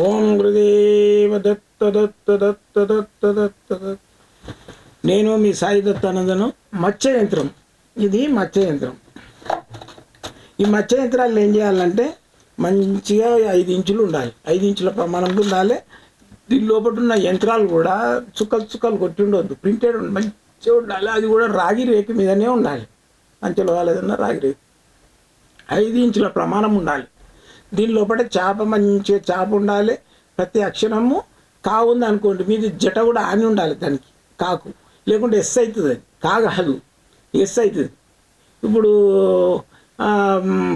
ఓం గురుదేవ దత్త దత్త దత్త దత్త దత్త దత్త. నేను మీ సాయి దత్తానందను. మత్స్య యంత్రం. ఇది మత్స్య యంత్రం. ఈ మత్స్య యంత్రాలు ఏం చేయాలంటే మంచిగా ఐదు ఇంచులు ఉండాలి. ఐదు ఇంచుల ప్రమాణంలో ఉండాలి. దీని లోపల ఉన్న యంత్రాలు కూడా చుక్కలు చుక్కలు కొట్టి ఉండొద్దు. ప్రింటెడ్ మంచిగా ఉండాలి. అది కూడా రాగి రేకు మీదనే ఉండాలి. మంచిలో కాలేదన్నా రాగి రేకు. ఐదు ఇంచుల ప్రమాణం ఉండాలి. దీని లోపల చేప మంచిగా చేప ఉండాలి ప్రతి అక్షరము కా ఉంది అనుకోండి మీది జట కూడా ఆని ఉండాలి దానికి కాకు. లేకుంటే ఎస్ అవుతుంది అది కా ఎస్ అవుతుంది ఇప్పుడు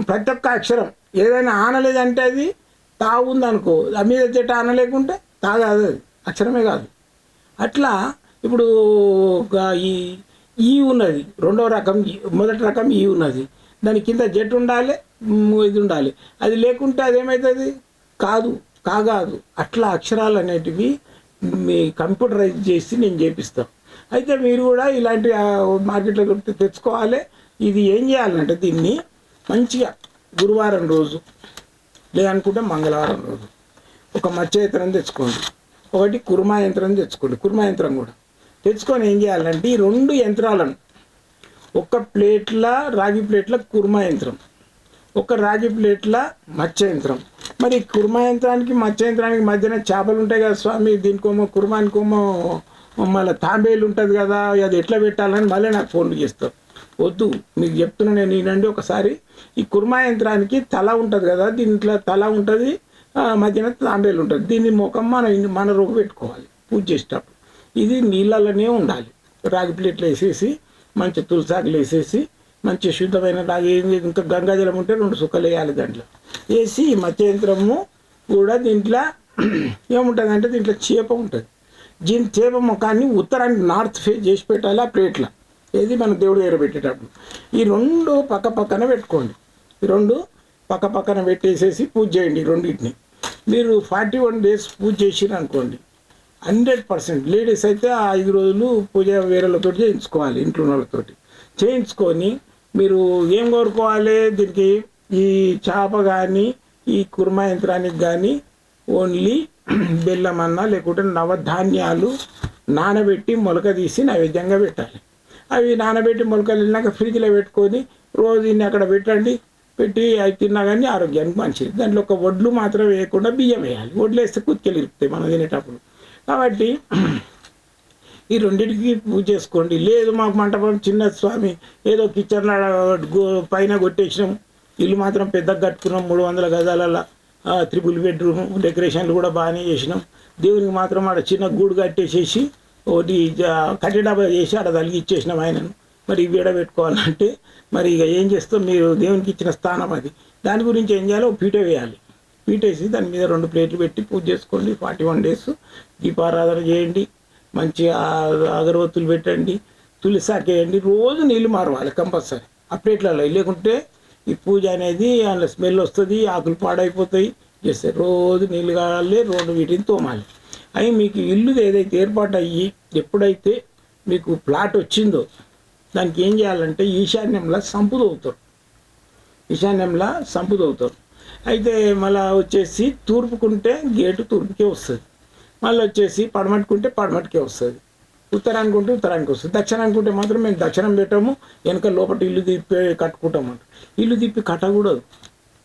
ప్రతి ఒక్క అక్షరం ఏదైనా ఆనలేదంటే అది తా ఉందనుకో ఆ మీద జట ఆనలేకుంటే తా కాదు అది అక్షరమే కాదు. అట్లా ఇప్పుడు ఈ ఈ ఉన్నది రెండో రకం మొదటి రకం ఈ ఉన్నది. దాని కింద జట్టు ఉండాలి ఇది ఉండాలి అది లేకుంటే అదేమవుతుంది కాదు కాగాదు. అట్లా అక్షరాలు అనేటివి మీ కంప్యూటరైజ్ చేసి నేను చేపిస్తాను అయితే మీరు కూడా ఇలాంటి మార్కెట్లో తెచ్చుకోవాలి. ఇది ఏం చేయాలంటే దీన్ని మంచిగా గురువారం రోజు లేదనుకుంటే మంగళవారం రోజు ఒక మత్స్య యంత్రం తెచ్చుకోండి. ఒకటి కుర్మా యంత్రం తెచ్చుకోండి. కుర్మా యంత్రం కూడా తెచ్చుకొని ఏం చేయాలంటే ఈ రెండు యంత్రాలను ఒక ప్లేట్ల రాగి ప్లేట్ల కుర్మా యంత్రం ఒక రాగి ప్లేట్ల మత్స్య యంత్రం మరి కుర్మా యంత్రానికి మత్స్య యంత్రానికి మధ్యన చేపలు ఉంటాయి కదా స్వామి దీనికోమో కుర్మానికోమో మళ్ళీ తాంబేలు ఉంటుంది కదా అది ఎట్లా పెట్టాలని మళ్ళీ నాకు ఫోన్లు చేస్తావు వద్దు మీకు చెప్తున్నా నేను వినండి ఒకసారి. ఈ కుర్మా యంత్రానికి తల ఉంటుంది కదా దీంట్లో తల ఉంటుంది మధ్యన తాంబేలు ఉంటుంది. దీన్ని ముఖం మన మన రూపు పెట్టుకోవాలి పూజ చేసేటప్పుడు. ఇది నీళ్ళలోనే ఉండాలి. రాగి ప్లేట్లు వేసేసి మంచి తులసాకులు వేసేసి మంచి శుద్ధమైన దాగి ఇంకా గంగాజలం ఉంటే రెండు సుక్కలు వేయాలి దాంట్లో. వేసి ఈ కూడా దీంట్లో ఏముంటుందంటే దీంట్లో చేప ఉంటుంది. దీని చేప ముఖాన్ని ఉత్తరానికి నార్త్ ఫేస్ చేసి పెట్టాలి ఆ ప్లేట్లో. ఏది మన దేవుడు దగ్గర పెట్టేటప్పుడు. ఈ రెండు పక్క పక్కన పెట్టుకోండి. ఈ రెండు పక్క పక్కన పెట్టేసేసి పూజ చేయండి రెండింటిని. మీరు ఫార్టీ వన్ డేస్ పూజ చేసిరు అనుకోండి హండ్రెడ్ పర్సెంట్ లేడీస్ అయితే ఐదు రోజులు పూజ వేరేలతో చేయించుకోవాలి ఇంట్లో వాళ్ళతోటి చేయించుకొని మీరు ఏం కోరుకోవాలి? దీనికి ఈ చేప కానీ ఈ కుర్మ యంత్రానికి కానీ ఓన్లీ బెల్లం అన్న లేకుంటే నవధాన్యాలు నానబెట్టి మొలక తీసి నైవేద్యంగా పెట్టాలి. అవి నానబెట్టి మొలకలు వెళ్ళినాక ఫ్రిడ్జ్లో పెట్టుకొని రోజు ఇన్ని అక్కడ పెట్టండి. పెట్టి అవి తిన్నా కానీ ఆరోగ్యానికి మంచిది. దాంట్లో ఒక వడ్లు మాత్రం వేయకుండా బియ్యం వేయాలి. వడ్లు వేస్తే కుత్కెళ్ళి ఇరుకుతాయి మనం తినేటప్పుడు. కాబట్టి ఈ రెండింటికి పూజ చేసుకోండి. లేదు మాకు మంటపం చిన్న స్వామి ఏదో కిచెన్ పైన కొట్టేసినాం. ఇల్లు మాత్రం పెద్దగా కట్టుకున్నాం మూడు వందల గజాల త్రిపుల్ బెడ్రూమ్ డెకరేషన్లు కూడా బాగానే చేసినాం. దేవునికి మాత్రం ఆడ చిన్న గూడు కట్టేసేసి ఒకటి జ- చేసి ఆడ తలిగిచ్చేసినాం ఆయనను. మరి ఇవి పెట్టుకోవాలంటే మరి ఇక ఏం చేస్తాం? మీరు దేవునికి ఇచ్చిన స్థానం అది. దాని గురించి ఏం చేయాలో ఒక పీట వేయాలి. పీటేసి దాని మీద రెండు ప్లేట్లు పెట్టి పూజ చేసుకోండి. ఫార్టీ వన్ డేస్ దీపారాధన చేయండి. మంచిగా అగరవత్తులు పెట్టండి తులసాకేయండి రోజు నీళ్ళు మారవాలి కంపల్సరీ. అప్డేట్లలో లేకుంటే ఈ పూజ అనేది అందులో స్మెల్ వస్తుంది ఆకులు పాడైపోతాయి. చేస్తే రోజు నీళ్ళు కావాలి రోడ్డు వీటిని తోమాలి. అవి మీకు ఇల్లు ఏదైతే ఏర్పాటు అయ్యి ఎప్పుడైతే మీకు ప్లాట్ వచ్చిందో దానికి ఏం చేయాలంటే ఈశాన్యంలో సంపు తవ్వుతారు ఈశాన్యంలో సంపు తవ్వుతారు అయితే మళ్ళీ వచ్చేసి తూర్పుకుంటే గేటు తూర్పుకే వస్తుంది. మళ్ళీ వచ్చేసి పడమట్టుకుంటే పడమటికే వస్తుంది. ఉత్తరానికి ఉంటే ఉత్తరానికి వస్తుంది. దక్షిణానికి ఉంటే మాత్రం మేము దక్షిణం పెట్టాము వెనక లోపల ఇల్లు తిప్పి కట్టుకుంటాం అంట. ఇల్లు తిప్పి కట్టకూడదు.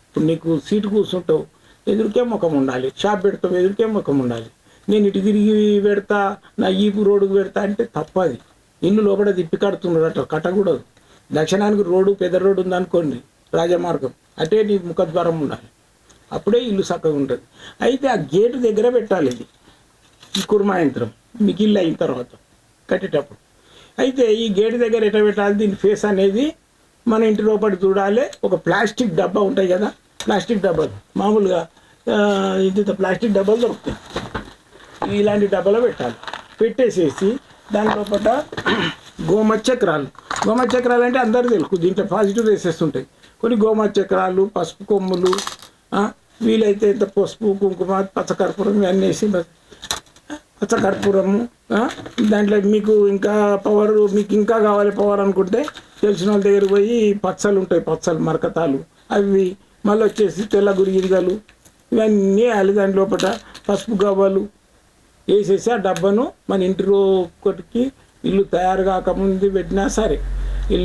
ఇప్పుడు నీకు సీటు కూర్చుంటావు ఎదురుకే ముఖం ఉండాలి. షాప్ పెడతావు ఎదురుకే ముఖం ఉండాలి. నేను ఇటు తిరిగి పెడతా నా ఈపు రోడ్డుకు పెడతా అంటే తప్పది. ఇల్లు లోపల తిప్పి కడుతున్నారు అట్లా కట్టకూడదు. దక్షిణానికి రోడ్డు పెద్ద రోడ్డు ఉందనుకోండి రాజమార్గం. అటే నీ ముఖద్వారం ఉండాలి. అప్పుడే ఇల్లు చక్కగా ఉంటుంది. అయితే ఆ గేటు దగ్గర పెట్టాలి ఇది. ఈ కుర్మా యంత్రం మిగిలి అయిన తర్వాత కట్టేటప్పుడు. అయితే ఈ గేటు దగ్గర ఎట పెట్టాలి? దీని ఫేస్ అనేది మన ఇంటి లోపల చూడాలి. ఒక ప్లాస్టిక్ డబ్బా ఉంటాయి కదా ప్లాస్టిక్ డబ్బాలు. మామూలుగా ఆ, ఇంత ప్లాస్టిక్ డబ్బాలు దొరుకుతాయి. ఇలాంటి డబ్బాలో పెట్టాలి. పెట్టేసేసి దాని లోపల గోమచక్రాలు గోమచక్రాలు అంటే అందరూ తెలుసు. దీంట్లో పాజిటివ్ రేసెస్ ఉంటాయి. కొన్ని గోమచక్రాలు పసుపు కొమ్ములు వీలైతే ఇంత పసుపు కుంకుమ పచ్చకర్పూరం ఇవన్నీ వేసి పచ్చకర్పూరము కర్పూరము దాంట్లో మీకు ఇంకా పవర్ మీకు ఇంకా కావాలి పవర్ అనుకుంటే తెలిసిన వాళ్ళ దగ్గర పోయి పచ్చలు ఉంటాయి పచ్చలు మరకతాలు. అవి మళ్ళీ వచ్చేసి తెల్ల గురిగింజలు ఇవన్నీ వేయాలి దాని లోపల పసుపు గవ్వలు వేసేసి ఆ డబ్బాను మన ఇంటి ఒకటికి ఇల్లు తయారు కాకముందు పెట్టినా సరే.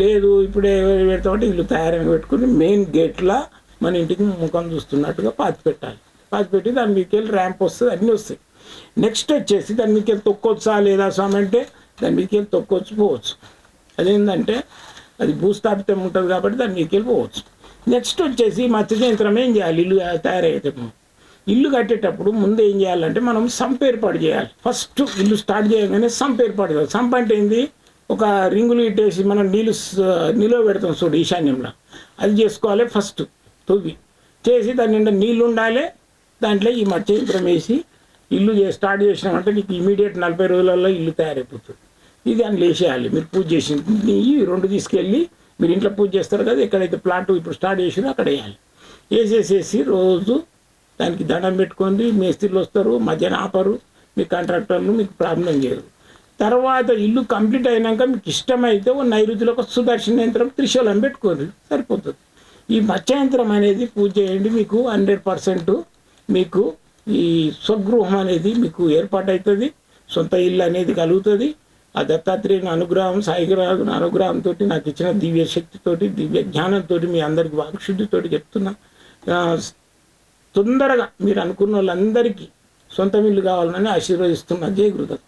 లేదు ఇప్పుడే పెడతామంటే ఇల్లు తయారై పెట్టుకుని మెయిన్ గేట్లా మన ఇంటికి ముఖం చూస్తున్నట్టుగా పాతి పెట్టాలి పాతి పెట్టి దాని మీకు వెళ్ళి ర్యాంప్ వస్తుంది అన్నీ వస్తాయి. నెక్స్ట్ వచ్చేసి దాని మీకు వెళ్ళి తొక్కొచ్చా లేదా స్వామి అంటే దాని మీదకి వెళ్ళి తొక్కొచ్చు పోవచ్చు. అదేంటంటే అది భూస్థాపితం ఉంటుంది కాబట్టి దాని మీకు వెళ్ళి పోవచ్చు. నెక్స్ట్ వచ్చేసి మత్స్య యంత్రం ఏం చేయాలి? ఇల్లు తయారయ్యేటప్పుడు. ఇల్లు కట్టేటప్పుడు ముందు ఏం చేయాలంటే మనం సంప్ ఏర్పాటు చేయాలి. ఫస్ట్ ఇల్లు స్టార్ట్ చేయగానే సంప్ ఏర్పాటు చేయాలి. సంప అంటే ఏంది? ఒక రింగులు ఇట్టేసి మనం నీళ్ళు నిలువ పెడతాం చూడు ఈశాన్యంలో. అది చేసుకోవాలి ఫస్ట్ తవ్వి. చేసి దాని నిండా నీళ్ళు ఉండాలి. దాంట్లో ఈ మత్స్య యంత్రం వేసి ఇల్లు స్టార్ట్ చేసినామంటే నీకు ఇమీడియట్ నలభై రోజులలో ఇల్లు తయారైపోతుంది. ఇది అని లేచేయాలి. మీరు పూజ చేసి ఈ రెండు తీసుకెళ్ళి మీరు ఇంట్లో పూజ చేస్తారు కదా ఎక్కడైతే ప్లాంట్ ఇప్పుడు స్టార్ట్ చేసినా అక్కడ వేయాలి. వేసేసేసి రోజు దానికి దండం పెట్టుకొని మేస్త్రీలు వస్తారు మధ్యాహ్నం ఆపరు మీ కాంట్రాక్టర్లు మీకు ప్రాబ్లం చేయరు తర్వాత ఇల్లు కంప్లీట్ అయినాక మీకు ఇష్టమైతే ఓ నైరుతిలో ఒక సుదర్శన యంత్రం త్రిశూలం పెట్టుకోండి సరిపోతుంది. ఈ మత్స్య యంత్రం అనేది పూజ చేయండి మీకు హండ్రెడ్ పర్సెంట్ మీకు ఈ స్వగృహం అనేది మీకు ఏర్పాటవుతుంది సొంత ఇల్లు అనేది కలుగుతుంది. ఆ దత్తాత్రేయుని అనుగ్రహం సాయిగ్రహం అనుగ్రహంతో నాకు ఇచ్చిన దివ్య శక్తితోటి దివ్య జ్ఞానంతో మీ అందరికి వాక్శుద్ధితో చెప్తున్నా. తొందరగా మీరు అనుకున్న వాళ్ళందరికీ సొంత ఇల్లు కావాలని ఆశీర్వదిస్తున్నా. జయ గురుదత్త